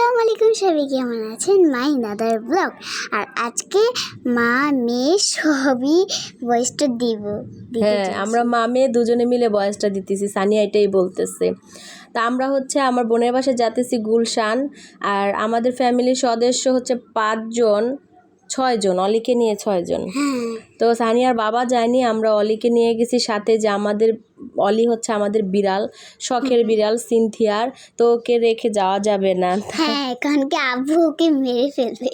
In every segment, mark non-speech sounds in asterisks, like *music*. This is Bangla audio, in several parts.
আসসালামু আলাইকুম সবাই কেমন আছেন? মাই দাদার ব্লগ। আর আজকে মা মেয়ে সবই বয়সটা দিব হ্যাঁ আমরা মা মেয়ে দুজনে মিলে বয়সটা দিতেছি সানিয়া এটাই বলতেছে। তা আমরা হচ্ছে আমার বোনের বাসায় যাতেছি গুলশান আর আমাদের ফ্যামিলির সদস্য হচ্ছে পাঁচজন। ছয়জন অলিকে নিয়ে ছয়জন। তো সানিয়ার বাবা যায়নি আমরা অলিকে নিয়ে গেছি। সাথে যে আমাদের অলি হচ্ছে আমাদের বিড়াল শখের বিড়াল সিনথিয়ার। তো ওকে রেখে যাওয়া যাবে না। হ্যাঁ কারণ কি আব্বু ওকে মেরে ফেলবে।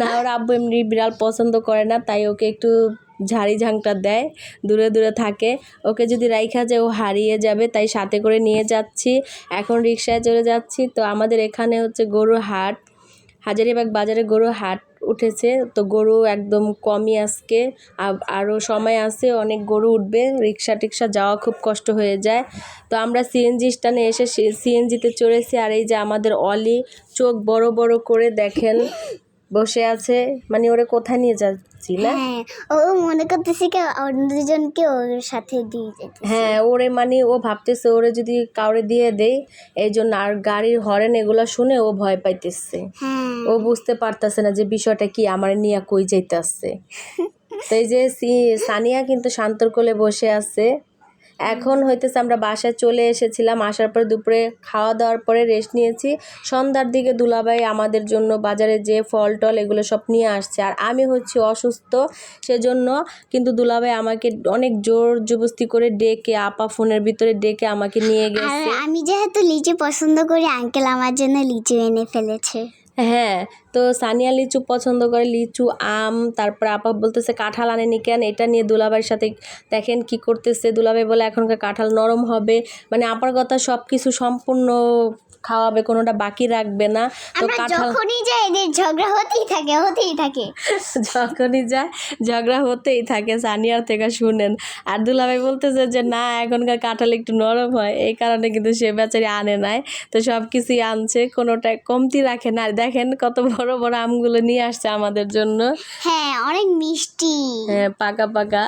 না ওর আব্বু এমনি বিড়াল পছন্দ করে না তাই ওকে একটু ঝাড়ি ঝাংটা দেয় দূরে দূরে থাকে। ওকে যদি রাইখা যায় ও হারিয়ে যাবে তাই সাথে করে নিয়ে যাচ্ছি। এখন রিক্সায় চলে যাচ্ছি। তো আমাদের এখানে হচ্ছে গরুর হাট হাজারিবাগ বাজারে গরু হাট। উঠেছে। তো গরু একদম কমই আজকে। আরও সময় আছে, অনেক গরু উঠবে। রিক্সা টিক্সা যাওয়া খুব কষ্ট হয়ে যায়। তো আমরা সিএনজি স্ট্যান্ডে এসে সিএনজিতে চড়েছি। আর এই যে আমাদের অলি, চোখ বড় বড় করে দেখেন। বসে আছে? মানে ওরে কোথায় নিয়ে যাচ্ছি না? হ্যাঁ ও মনে করতেছি কি অন্য দুজনকে ওর সাথে দিয়ে যেতে হ্যাঁ ওরে মানে ও ভাবতেছে ওরে যদি কাউরে দিয়ে দেই এই জন্য আর গাড়ির হরেন এগুলো শুনে ও ভয় পাইতেছে। হ্যাঁ। ও বুঝতে পারতেছে না যে বিষয়টা কি আমার নিয়ে কই যাইতেছে। *laughs* তো এই যে সানিয়া কিন্তু শান্তর কোলে বসে আছে। এখন হইতেছে আমরা বাসায় চলে এসেছিলাম আসার পরে দুপুরে খাওয়া দাওয়ার পরে রেস্ট নিয়েছি। সন্ধ্যার দিকে দুলাভাই আমাদের জন্য বাজারে যে ফল টল এগুলো সব নিয়ে আসছে। আর আমি হচ্ছি অসুস্থ সেজন্য কিন্তু দুলাভাই আমাকে অনেক জোর জবস্তি করে ডেকে আপা ফোনের ভিতরে ডেকে আমাকে নিয়ে গেছে। আমি যেহেতু লিচু পছন্দ করি আঙ্কেল আমার জন্য লিচু এনে ফেলেছে। হ্যাঁ তো সানিয়া লিচু পছন্দ করে লিচু, আম, তারপর আপা বলতেছে কাঁঠাল আনেনি কেন? এটা নিয়ে দুলাভাইয়ের সাথে দেখেন কি করতেছে। দুলাভাই বলে এখনকার কাঁঠাল নরম হবে। মানে আপার কথা সব কিছু সম্পূর্ণ খাওয়াবে কোনোটা বাকি রাখবে না তো কাঁঠাল যখনই যাই এদের ঝগড়া হতেই থাকে হতেই থাকে। *laughs* যখনই যায় ঝগড়া হতেই থাকে সানিয়ার থেকে শুনেন। আর দুলাভাই বলতেছে যে না এখনকার কাঁঠাল একটু নরম হয় এই কারণে কিন্তু সে বেচারি আনে নাই। তো সব কিছুই আনছে কোনোটা কমতি রাখে না। দেখেন কত বড় বড় আমগুলো নিয়ে আসছে আমাদের জন্য। হ্যাঁ অনেক মিষ্টি। হ্যাঁ পাকা পাকা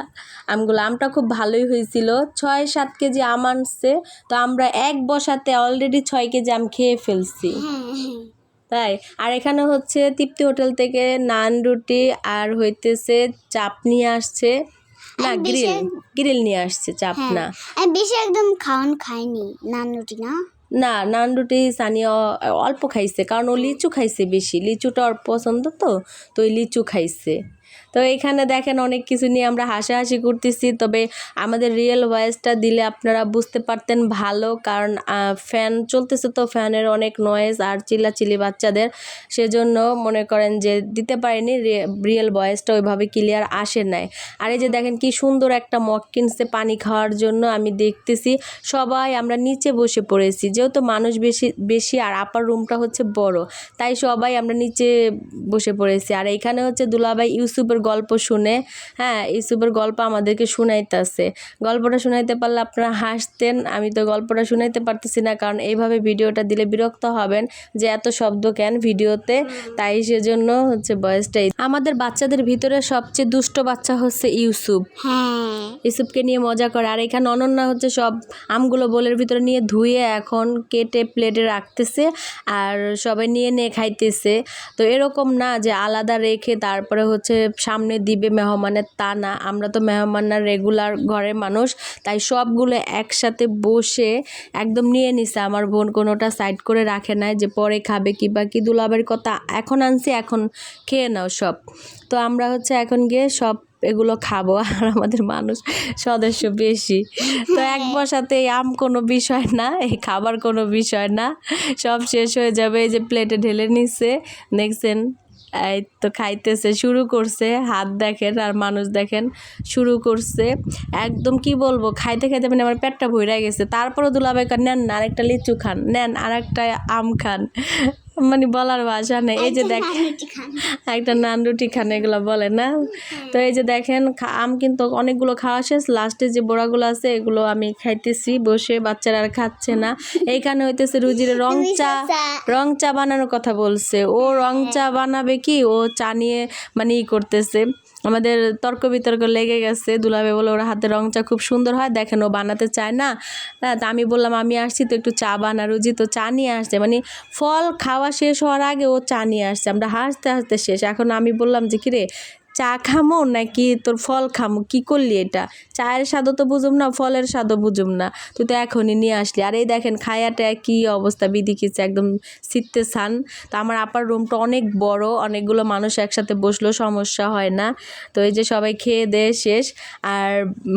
আমগুলো। আমটা খুব ভালোই হয়েছিল। ছয় সাত কেজি আম আনছে তো আমরা এক বসাতে অলরেডি ছয় কেজি আম খেয়ে ফেলছি। তাই? আর এখানে হচ্ছে তৃপ্তি হোটেল থেকে নান রুটি আর হইতেছে চাপ নিয়ে আসছে। না গ্রিল। গ্রিল নিয়ে আসছে চাপ হ্যাঁ। না। আমি বেশি একদম খাওয়ান খাইনি নান রুটি না? না নান রুটি সানিয়া অল্প খাইছে কারণ ও লিচু খাইছে বেশি। লিচুটা ওর পছন্দ তো তো ওই লিচু খাইছে। তো এখানে দেখেন অনেক কিছু নিয়ে আমরা হাসাহাসি করতেছি, তবে আমাদের রিয়েল ভয়েসটা দিলে আপনারা বুঝতে পারতেন ভালো, কারণ ফ্যান চলতেছে তো ফ্যানের অনেক নয়েজ আর চিল্লাচিল্লি বাচ্চাদের, সেজন্য মনে করেন যে দিতে পারিনি রিয়েল ভয়েসটা ওইভাবে ক্লিয়ার আসে নাই। আর এই যে দেখেন কি সুন্দর একটা মগ কিনছে পানি খাওয়ার জন্য আমি দেখতেছি, সবাই আমরা নিচে বসে পড়েছি, যেহেতু মানুষ বেশি বেশি আর আপার রুমটা হচ্ছে বড়, তাই সবাই আমরা নিচে বসে পড়েছি। আর এইখানে হচ্ছে দুলাভাই ইউসুফের গল্প শুনে হ্যাঁ ইউসুফের গল্প আমাদেরকে শুনাইতেছে। গল্পটা শুনাইতে পারলে আপনারা হাসতেন আমি তো গল্পটা শুনাইতে পারতেছি না কারণ এইভাবে ভিডিওটা দিলে বিরক্ত হবেন যে এত শব্দ কেন ভিডিওতে তাই সেজন্য হচ্ছে বয়সটাই। আমাদের বাচ্চাদের ভিতরে সবচেয়ে দুষ্ট বাচ্চা হচ্ছে ইউসুফ। হ্যাঁ। ইসুপকে নিয়ে মজা করে আর এখানে অনন্যা হচ্ছে সব আমগুলো বোলের ভিতরে নিয়ে ধুয়ে এখন কেটে প্লেটে রাখতেছে আর সবাই নিয়ে নিয়ে খাইতেছে। তো এরকম না যে আলাদা রেখে তারপরে হচ্ছে সামনে দিবে মেহমানের তা না আমরা তো মেহমানরা রেগুলার ঘরের মানুষ। তাই সবগুলো একসাথে বসে একদম নিয়ে নিছে। আমার বোন কোনোটা সাইড করে রাখে নাই যে পরে খাবে কি বা কি দুলাবের কথা। এখন আনছি, এখন খেয়ে নাও সব। তো আমরা হচ্ছে এখন গিয়ে সব এগুলো খাব। *laughs* আর আমাদের মানুষ সদস্য বেশি। তো এক বসাতে আম কোনো বিষয় না, এই খাবার কোনো বিষয় না। সব শেষ হয়ে যাবে। এই যে প্লেটে ঢেলে নিচ্ছে দেখছেন? এই তো খাইতেছে, শুরু করছে, হাত দেখেন আর মানুষ দেখেন, শুরু করছে। একদম কি বলব, খাইতে খাইতে মানে আমার পেটটা ভরে গেছে। তারপরও দুলাভাই নেন না, আরেকটা লিচু খান, নেন আরেকটা আম খান। মানে বলার ভাষা নেই। এই যে দেখ নান রুটি খান। একটা নান রুটি খান এগুলো বলে না? তো এই যে দেখেন আম কিন্তু অনেকগুলো খাওয়া শেষ। লাস্টে যে বোড়াগুলো আছে এগুলো আমি খাইতেছি বসে বাচ্চারা আর খাচ্ছে না। এইখানে হইতেছে রুজির রং চা। চা। রং চা বানানোর কথা বলছে। ও রং চা বানাবে কি? ও চা নিয়ে মানে ই করতেছে। আমাদের তর্ক বিতর্ক লেগে গেছে দুলাবে বলে ওর হাতে রং চা খুব সুন্দর হয় দেখেন ও বানাতে চায় না। হ্যাঁ, তা আমি বললাম আমি আসছি তো একটু চা বানা রুজি তো চা নিয়ে আসছে। মানে ফল খাওয়া শেষ হওয়ার আগে ও চা নিয়ে আসছে আমরা হাসতে হাসতে শেষ। এখন আমি বললাম যে কিরে চা খামো নাকি তোর ফল খামো? কি করলি এটা? চায়ের স্বাদও তো বুঝুম না ফলের স্বাদও বুঝুম না। তুই তো এখনই নিয়ে আসলি। আর এই দেখেন খায়াটা কি অবস্থা বিদিকিছে একদম শীতে সান। তো আমার আপার রুমটা অনেক বড় অনেকগুলো মানুষ একসাথে বসলেও সমস্যা হয় না। তো এই যে সবাই খেয়ে দেয়ে শেষ। আর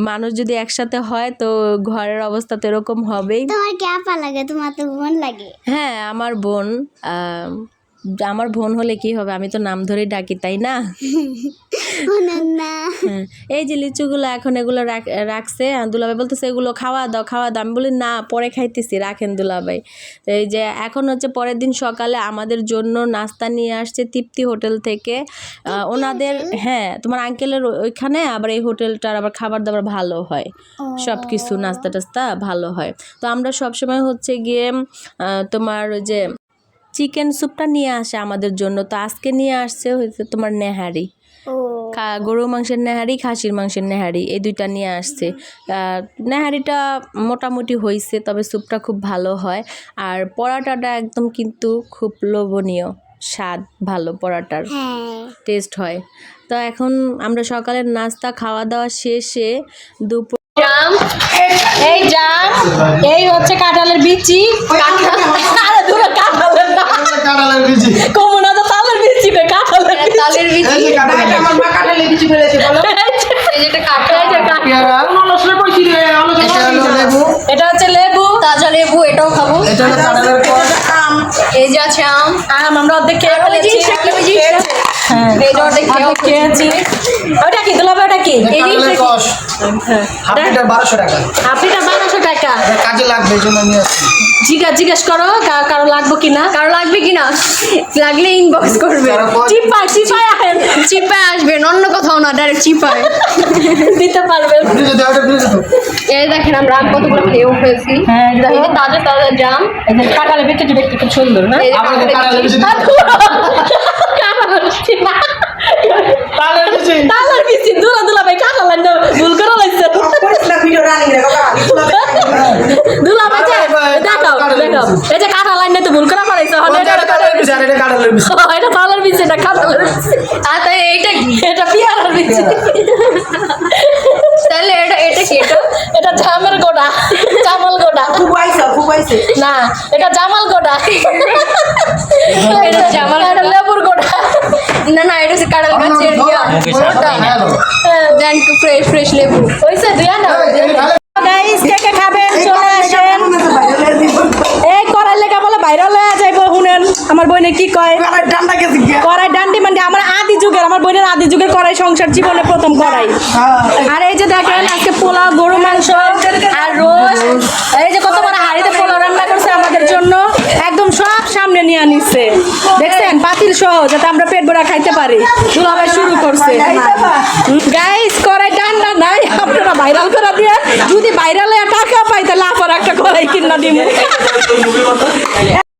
মানুষ যদি একসাথে হয় তো ঘরের অবস্থা তো এরকম হবেই। তোমার কে আপা লাগে? তোমার তো বোন লাগে। হ্যাঁ আমার বোন আমার বোন হলে কি হবে? আমি তো নাম ধরেই ডাকি তাই না? *laughs* এই যে লিচুগুলো এখন এগুলো রাখ- রাখছে দুলাভাই বলতেছে এগুলো খাওয়া দাও খাওয়া দাও। আমি বলি না পরে খাইতেছি রাখেন দুলাভাই। তো এই যে এখন হচ্ছে পরের দিন সকালে আমাদের জন্য নাস্তা নিয়ে আসছে তৃপ্তি হোটেল থেকে। ওনাদের হ্যাঁ তোমার আঙ্কেলের ওইখানে আবার এই হোটেলটার আবার খাবার দাবার ভালো হয়। সব কিছু নাস্তা টাস্তা ভালো হয়। তো আমরা সবসময় হচ্ছে গিয়ে তোমার ওই যে চিকেন স্যুপটা নিয়ে আসে আমাদের জন্য। তো আজকে নিয়ে আসছে হচ্ছে তোমার নেহারি। গরু মাংসের নেহারি খাসির মাংসের নেহারি এই দুইটা নিয়ে আসছে। নেহারিটা মোটামুটি হয়েছে তবে স্যুপটা খুব ভালো হয়। আর পরাটাটা একদম কিন্তু খুব লোভনীয় স্বাদ ভালো পরাটার হ্যাঁ। টেস্ট হয়। তো এখন আমরা সকালের নাস্তা খাওয়া দাওয়া শেষে দুপুর এই জাম। এই হচ্ছে কাঁঠালের বিচি। কাঁঠালের বিচি। কমনা তো তালের বিচি বে কাঁঠালের বিচি। কাঁঠালে বিচি ফেলেছে বলো। *laughs* এটা হলো লেবু। এটা হচ্ছে লেবু। তাজা লেবু এটাও খাব। এটা আম এই যে আছে আম। আম আমরা অর্ধেক খেয়ে যে ফেলেছি হ্যাঁ এই যে অর্ধেক অর্ধেক খেয়েছি ওটা কি দুলাবে ওটা কি? এটা কাঁঠালের কষ হাফ লিটার বারোশো টাকা। টাকা। কাজে লাগবে এই জন্য নিয়ে আসছি। জিজ্ঞাসা জিজ্ঞেস করো কারও লাগবে কিনা কারও লাগবে কিনা লাগলে ইনবক্স করবে। কারও কষ- চিপায় চিপায় আহেন আসবেন অন্য কোথাও না ডাইরেক্ট চিপায়। দিতে পারবেন এই দেখেন আমরা আম কতগুলো খেয়েও ফেলছি। হ্যাঁ, তাজা তাজা জাম। এই যে কাঁঠালের বিচিটা দেখতে খুব সুন্দর না? কাঁঠালের বিচি। বিচি তালের বিচি দুলা দুলা ভাই কাঁঠাল আনলো ভুল করে লাগছে দুলা ভাই দেখাও দেখাও। এই যে কাঁঠাল আনলে তো ভুল করে পড়াইছে এটা আর *laughs* তাই এইটা এটা পিয়ারার বিচি তাহলে এটা এটা কি এটা এটা জামের গোটা জামাল গোটা ফুবাইছে ফুবাইছে না এটা জামাল গোটা এটা জামাল এটা লেবুর না না এটা কাঁঠাল গাছের ইয়া। দেন একটু ফ্রেশ ফ্রেশ লেবু। হইছে দিয়া না গাইস কে কে খাবেন? চলে আসেন। এই করাই লেগা বলে বাইরে লয়ে যাইব শুনেন। আমার বইনে কি কয়? ঠান্ডা গেছে কড়াই ডান্ডি মানে আমার আদি যুগের আমার বোনের আদি যুগের কড়াই সংসার জীবনে প্রথম কড়াই। আর এই যে দেখেন আজকে পোলাও গরু মাংস আর রোজ এই যে কত বড় হাড়িতে নিচ্ছে দেখছেন? পাতিল সহ, যাতে আমরা পেট ভরা খাইতে পারি। দুলাভাই শুরু করছে। গাইস কড়াই না নাই। আপনারা ভাইরাল করে দিয়ে যদি ভাইরালে টাকা পাই, তাহলে আবার একটা কড়াই কিনা দিব